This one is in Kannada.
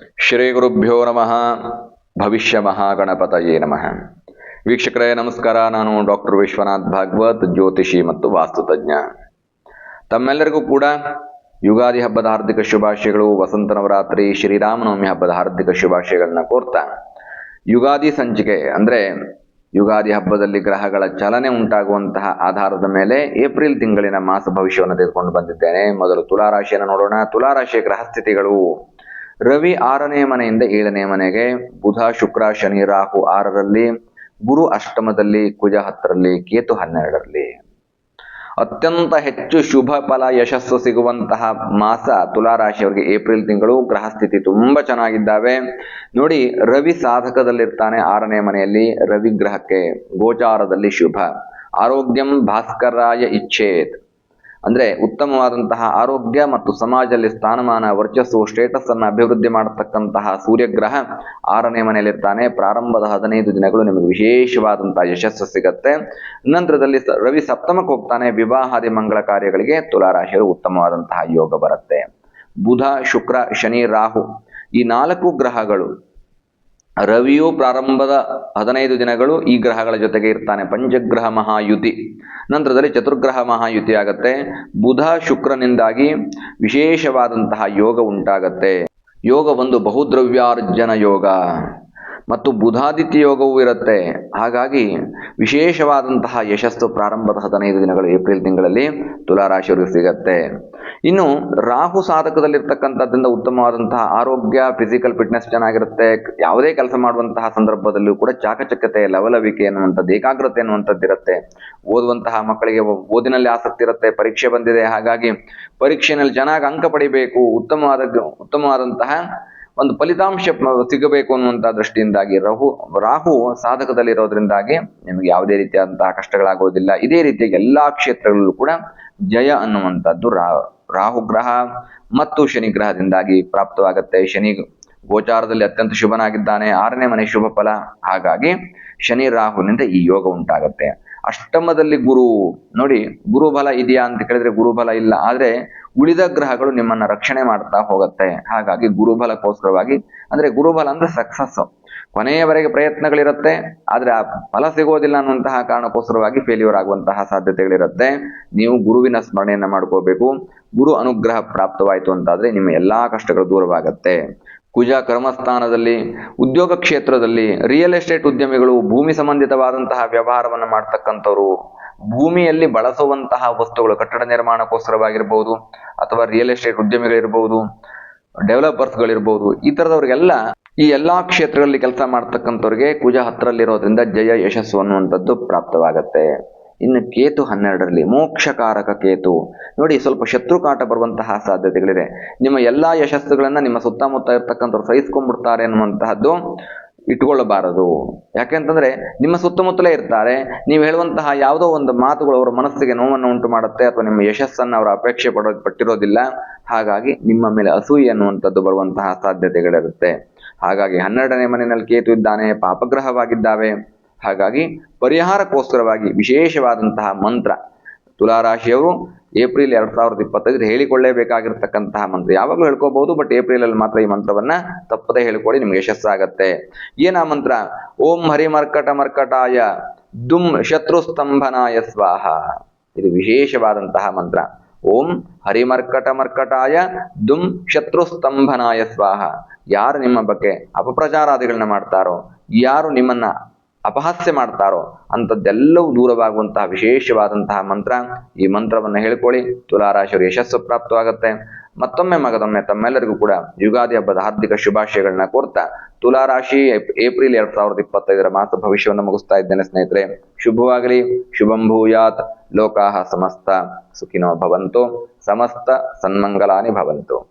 ಶ್ರೀ ಗುರುಭ್ಯೋ ನಮಃ. ಭವಿಷ್ಯ ಮಹಾಗಣಪತಯೇ ನಮಃ. ವೀಕ್ಷಕರೇ, ನಮಸ್ಕಾರ. ನಾನು ಡಾಕ್ಟರ್ ವಿಶ್ವನಾಥ್ ಭಾಗವತ್, ಜ್ಯೋತಿಷಿ ಮತ್ತು ವಾಸ್ತುತಜ್ಞ ತಮ್ಮೆಲ್ಲರಿಗೂ ಕೂಡ ಯುಗಾದಿ ಹಬ್ಬದ ಹಾರ್ದಿಕ ಶುಭಾಶಯಗಳು. ವಸಂತ ನವರಾತ್ರಿ, ಶ್ರೀರಾಮನವಮಿ ಹಬ್ಬದ ಹಾರ್ದಿಕ ಶುಭಾಶಯಗಳನ್ನ ಕೋರ್ತಾ, ಯುಗಾದಿ ಸಂಚಿಕೆ ಅಂದ್ರೆ ಯುಗಾದಿ ಹಬ್ಬದಲ್ಲಿ ಗ್ರಹಗಳ ಚಲನೆ ಉಂಟಾಗುವಂತಹ ಆಧಾರದ ಮೇಲೆ ಏಪ್ರಿಲ್ ತಿಂಗಳಿನ ಮಾಸ ಭವಿಷ್ಯವನ್ನು ತೆಗೆದುಕೊಂಡು ಬಂದಿದ್ದೇನೆ. ಮೊದಲು ತುಲಾರಾಶಿಯನ್ನು ನೋಡೋಣ. ತುಲಾರಾಶಿಯ ಗ್ರಹ ಸ್ಥಿತಿಗಳು ರವಿ ಆರನೇ ಮನೆಯಿಂದ ಏಳನೇ ಮನೆಗೆ, ಬುಧ, ಶುಕ್ರ, ಶನಿ, ರಾಹು ಆರರಲ್ಲಿ, ಗುರು ಅಷ್ಟಮದಲ್ಲಿ, ಕುಜ ಹತ್ತರಲ್ಲಿ, ಕೇತು ಹನ್ನೆರಡರಲ್ಲಿ. ಅತ್ಯಂತ ಹೆಚ್ಚು ಶುಭ ಫಲ, ಯಶಸ್ಸು ಸಿಗುವಂತಹ ಮಾಸ ತುಲಾರಾಶಿಯವರಿಗೆ ಏಪ್ರಿಲ್ ತಿಂಗಳು ಗ್ರಹ ಸ್ಥಿತಿ ತುಂಬಾ ಚೆನ್ನಾಗಿದ್ದಾವೆ. ನೋಡಿ, ರವಿ ಸಾಧಕದಲ್ಲಿರ್ತಾನೆ ಆರನೇ ಮನೆಯಲ್ಲಿ, ರವಿ ಗ್ರಹಕ್ಕೆ ಗೋಚಾರದಲ್ಲಿ ಶುಭ. ಆರೋಗ್ಯಂ ಭಾಸ್ಕರಾಯ ಇಚ್ಛೇತ್. ಅಂದ್ರೆ ಉತ್ತಮವಾದಂತಹ ಆರೋಗ್ಯ ಮತ್ತು ಸಮಾಜದಲ್ಲಿ ಸ್ಥಾನಮಾನ, ವರ್ಚಸ್ಸು ಸ್ಟೇಟಸ್ ಅನ್ನ ಅಭಿವೃದ್ಧಿ ಮಾಡತಕ್ಕಂತಹ ಸೂರ್ಯಗ್ರಹ ಆರನೇ ಮನೆಯಲ್ಲಿರ್ತಾನೆ. ಪ್ರಾರಂಭದ ಹದಿನೈದು ದಿನಗಳು ನಿಮಗೆ ವಿಶೇಷವಾದಂತಹ ಯಶಸ್ಸು ಸಿಗತ್ತೆ. ನಂತರದಲ್ಲಿ ರವಿ ಸಪ್ತಮಕ್ಕೆ ಹೋಗ್ತಾನೆ. ವಿವಾಹಾದಿ ಮಂಗಳ ಕಾರ್ಯಗಳಿಗೆ ತುಲಾರಾಶಿಯರು ಉತ್ತಮವಾದಂತಹ ಯೋಗ ಬರುತ್ತೆ. ಬುಧ, ಶುಕ್ರ, ಶನಿ, ರಾಹು ಈ ನಾಲ್ಕು ಗ್ರಹಗಳು ರವಿಯು ಪ್ರಾರಂಭದ ಹದಿನೈದು ದಿನಗಳು ಈ ಗ್ರಹಗಳ ಜೊತೆಗೆ ಇರ್ತಾನೆ. ಪಂಚಗ್ರಹ ಮಹಾಯುತಿ. ನಂತರದಲ್ಲಿ ಚತುರ್ಗ್ರಹ ಮಹಾಯುತಿ ಆಗತ್ತೆ. ಬುಧ ಶುಕ್ರನಿಂದಾಗಿ ವಿಶೇಷವಾದಂತಹ ಯೋಗ ಉಂಟಾಗತ್ತೆ. ಯೋಗ ಒಂದು ಬಹುದ್ರವ್ಯಾರ್ಜನ ಯೋಗ. ಮತ್ತು ಬುಧಾದಿತ್ಯ ಯೋಗವೂ ಇರುತ್ತೆ. ಹಾಗಾಗಿ ವಿಶೇಷವಾದಂತಹ ಯಶಸ್ಸು ಪ್ರಾರಂಭದ ಹದಿನೈದು ದಿನಗಳು ಏಪ್ರಿಲ್ ತಿಂಗಳಲ್ಲಿ ತುಲಾರಾಶಿಯವರಿಗೆ ಸಿಗತ್ತೆ. ಇನ್ನು ರಾಹು ಸಾಧಕದಲ್ಲಿರ್ತಕ್ಕಂಥದ್ದಿಂದ ಉತ್ತಮವಾದಂತಹ ಆರೋಗ್ಯ ಫಿಸಿಕಲ್ ಫಿಟ್ನೆಸ್ ಚೆನ್ನಾಗಿರುತ್ತೆ, ಯಾವುದೇ ಕೆಲಸ ಮಾಡುವಂತಹ ಸಂದರ್ಭದಲ್ಲೂ ಕೂಡ ಚಾಕಚಕ್ಯತೆ, ಲವಲವಿಕೆ ಅನ್ನುವಂಥದ್ದು ಏಕಾಗ್ರತೆ ಅನ್ನುವಂಥದ್ದು ಇರುತ್ತೆ. ಓದುವಂತಹ ಮಕ್ಕಳಿಗೆ ಓದಿನಲ್ಲಿ ಆಸಕ್ತಿ ಇರುತ್ತೆ, ಪರೀಕ್ಷೆ ಬಂದಿದೆ, ಹಾಗಾಗಿ ಪರೀಕ್ಷೆಯಲ್ಲಿ ಚೆನ್ನಾಗಿ ಅಂಕ ಪಡಿಬೇಕು, ಉತ್ತಮವಾದ ಉತ್ತಮವಾದಂತಹ ಒಂದು ಫಲಿತಾಂಶ ಸಿಗಬೇಕು ಅನ್ನುವಂಥ ದೃಷ್ಟಿಯಿಂದಾಗಿ ರಾಹು ರಾಹು ಸಾಧಕದಲ್ಲಿರೋದ್ರಿಂದಾಗಿ ನಿಮಗೆ ಯಾವುದೇ ರೀತಿಯಾದಂತಹ ಕಷ್ಟಗಳಾಗೋದಿಲ್ಲ. ಇದೇ ರೀತಿಯಾಗಿ ಎಲ್ಲಾ ಕ್ಷೇತ್ರಗಳಲ್ಲೂ ಕೂಡ ಜಯ ಅನ್ನುವಂಥದ್ದು ರಾ ರಾಹು ಗ್ರಹ ಮತ್ತು ಶನಿ ಗ್ರಹದಿಂದಾಗಿ ಪ್ರಾಪ್ತವಾಗುತ್ತೆ. ಶನಿ ಗೋಚಾರದಲ್ಲಿ ಅತ್ಯಂತ ಶುಭನಾಗಿದ್ದಾನೆ. ಆರನೇ ಮನೆ ಶುಭ ಫಲ. ಹಾಗಾಗಿ ಶನಿ ರಾಹುನಿಂದ ಈ ಯೋಗ ಉಂಟಾಗತ್ತೆ. ಅಷ್ಟಮದಲ್ಲಿ ಗುರು, ನೋಡಿ, ಗುರುಬಲ ಇದೆಯಾ ಅಂತ ಕೇಳಿದ್ರೆ ಗುರುಬಲ ಇಲ್ಲ. ಆದ್ರೆ ಉಳಿದ ಗ್ರಹಗಳು ನಿಮ್ಮನ್ನ ರಕ್ಷಣೆ ಮಾಡ್ತಾ ಹೋಗುತ್ತೆ. ಹಾಗಾಗಿ ಗುರುಬಲಕ್ಕೋಸ್ಕರವಾಗಿ, ಅಂದ್ರೆ ಗುರುಬಲ ಅಂದ್ರೆ ಸಕ್ಸಸ್ ಕೊನೆಯವರೆಗೆ ಪ್ರಯತ್ನಗಳಿರುತ್ತೆ, ಆದ್ರೆ ಆ ಫಲ ಸಿಗೋದಿಲ್ಲ ಅನ್ನುವಂತಹ ಕಾರಣಕ್ಕೋಸ್ಕರವಾಗಿ ಫೇಲ್ಯೂರ್ ಆಗುವಂತಹ ಸಾಧ್ಯತೆಗಳಿರುತ್ತೆ. ನೀವು ಗುರುವಿನ ಸ್ಮರಣೆಯನ್ನ ಮಾಡ್ಕೋಬೇಕು. ಗುರು ಅನುಗ್ರಹ ಪ್ರಾಪ್ತವಾಯಿತು ಅಂತಾದ್ರೆ ನಿಮ್ಮ ಎಲ್ಲಾ ಕಷ್ಟಗಳು ದೂರವಾಗತ್ತೆ. ಕುಜ ಕರ್ಮಸ್ಥಾನದಲ್ಲಿ, ಉದ್ಯೋಗ ಕ್ಷೇತ್ರದಲ್ಲಿ ರಿಯಲ್ ಎಸ್ಟೇಟ್ ಉದ್ಯಮಿಗಳು ಭೂಮಿ ಸಂಬಂಧಿತವಾದಂತಹ ವ್ಯವಹಾರವನ್ನು ಮಾಡ್ತಕ್ಕಂಥವ್ರು, ಭೂಮಿಯಲ್ಲಿ ಬಳಸುವಂತಹ ವಸ್ತುಗಳು, ಕಟ್ಟಡ ನಿರ್ಮಾಣಕ್ಕೋಸ್ಕರವಾಗಿರ್ಬೋದು ಅಥವಾ ರಿಯಲ್ ಎಸ್ಟೇಟ್ ಉದ್ಯಮಿಗಳಿರ್ಬೋದು ಡೆವಲಪರ್ಸ್ಗಳಿರ್ಬೋದು ಈ ಥರದವ್ರಿಗೆಲ್ಲ ಈ ಎಲ್ಲಾ ಕ್ಷೇತ್ರಗಳಲ್ಲಿ ಕೆಲಸ ಮಾಡ್ತಕ್ಕಂಥವ್ರಿಗೆ ಕುಜ ಹತ್ತರಲ್ಲಿರೋದ್ರಿಂದ ಜಯ ಯಶಸ್ಸು ಅನ್ನುವಂಥದ್ದು ಪ್ರಾಪ್ತವಾಗತ್ತೆ. ಇನ್ನು ಕೇತು ಹನ್ನೆರಡರಲ್ಲಿ, ಮೋಕ್ಷಕಾರಕ ಕೇತು. ನೋಡಿ, ಸ್ವಲ್ಪ ಶತ್ರುಕಾಟ ಬರುವಂತಹ ಸಾಧ್ಯತೆಗಳಿದೆ. ನಿಮ್ಮ ಎಲ್ಲ ಯಶಸ್ಸುಗಳನ್ನು ನಿಮ್ಮ ಸುತ್ತಮುತ್ತ ಇರ್ತಕ್ಕಂಥವ್ರು ಸಹಿಸ್ಕೊಂಡ್ಬಿಡ್ತಾರೆ ಅನ್ನುವಂತಹದ್ದು ಇಟ್ಕೊಳ್ಳಬಾರದು ಯಾಕೆಂತಂದ್ರೆ, ನಿಮ್ಮ ಸುತ್ತಮುತ್ತಲೇ ಇರ್ತಾರೆ. ನೀವು ಹೇಳುವಂತಹ ಯಾವುದೋ ಒಂದು ಮಾತುಗಳು ಅವರ ಮನಸ್ಸಿಗೆ ನೋವನ್ನು ಉಂಟು ಮಾಡುತ್ತೆ ಅಥವಾ ನಿಮ್ಮ ಯಶಸ್ಸನ್ನು ಅವರು ಅಪೇಕ್ಷೆ ಪಡೋ, ಪಟ್ಟಿರೋದಿಲ್ಲ. ಹಾಗಾಗಿ ನಿಮ್ಮ ಮೇಲೆ ಅಸೂಯೆ ಅನ್ನುವಂಥದ್ದು ಬರುವಂತಹ ಸಾಧ್ಯತೆಗಳಿರುತ್ತೆ. ಹಾಗಾಗಿ ಹನ್ನೆರಡನೇ ಮನೆಯಲ್ಲಿ ಕೇತು ಇದ್ದಾನೆ, ಪಾಪಗ್ರಹವಾಗಿದ್ದಾವೆ. ಹಾಗಾಗಿ ಪರಿಹಾರಕ್ಕೋಸ್ಕರವಾಗಿ ವಿಶೇಷವಾದಂತಹ ಮಂತ್ರ ತುಲಾರಾಶಿಯವರು ಏಪ್ರಿಲ್ ಎರಡ್ ಸಾವಿರದ ಇಪ್ಪತ್ತೈದು ಹೇಳಿಕೊಳ್ಳೇಬೇಕಾಗಿರ್ತಕ್ಕಂತಹ ಮಂತ್ರ. ಯಾವಾಗಲೂ ಹೇಳ್ಕೋಬಹುದು ಬಟ್ ಏಪ್ರಿಲ್ ಅಲ್ಲಿ ಮಾತ್ರ ಈ ಮಂತ್ರವನ್ನ ತಪ್ಪದೇ ಹೇಳ್ಕೊಳ್ಳಿ, ನಿಮ್ಗೆ ಯಶಸ್ಸಾಗತ್ತೆ. ಏನ ಮಂತ್ರ? ಓಂ ಹರಿಮರ್ಕಟ ಮರ್ಕಟಾಯ ದುಂ ಶತ್ರುಸ್ತಂಭನಾಯ ಸ್ವಾಹ. ಇದು ವಿಶೇಷವಾದಂತಹ ಮಂತ್ರ. ಓಂ ಹರಿಮರ್ಕಟ ಮರ್ಕಟಾಯ ದುಂ ಶತ್ರುಸ್ತಂಭನಾಯ ಸ್ವಾಹ. ಯಾರು ನಿಮ್ಮ ಬಗ್ಗೆ ಅಪಪ್ರಚಾರಾದಿಗಳನ್ನ ಮಾಡ್ತಾರೋ, ಯಾರು ನಿಮ್ಮನ್ನ ಅಪಹಾಸ್ಯ ಮಾಡ್ತಾರೋ ಅಂಥದ್ದೆಲ್ಲವೂ ದೂರವಾಗುವಂತಹ ವಿಶೇಷವಾದಂತಹ ಮಂತ್ರ. ಈ ಮಂತ್ರವನ್ನು ಹೇಳ್ಕೊಳ್ಳಿ. ತುಲಾರಾಶಿಯವರು ಯಶಸ್ಸು ಪ್ರಾಪ್ತವಾಗುತ್ತೆ. ಮತ್ತೊಮ್ಮೆ ಮಗದೊಮ್ಮೆ ತಮ್ಮೆಲ್ಲರಿಗೂ ಕೂಡ ಯುಗಾದಿ ಹಬ್ಬದ ಹಾರ್ದಿಕ ಶುಭಾಶಯಗಳನ್ನ ಕೋರ್ತಾ ತುಲಾರಾಶಿ ಏಪ್- ಏಪ್ರಿಲ್ ಎರಡ್ ಸಾವಿರದ ಇಪ್ಪತ್ತೈದರ ಮಾಸ ಭವಿಷ್ಯವನ್ನು ಮುಗಿಸ್ತಾ ಇದ್ದೇನೆ ಸ್ನೇಹಿತರೆ. ಶುಭವಾಗಲಿ. ಶುಭಂಭೂಯಾತ್ ಲೋಕಾಹ ಸಮಸ್ತ. ಸುಖಿನೋ ಭವಂತು. ಸಮಸ್ತ ಸನ್ಮಂಗಲಾನಿ ಭವಂತು.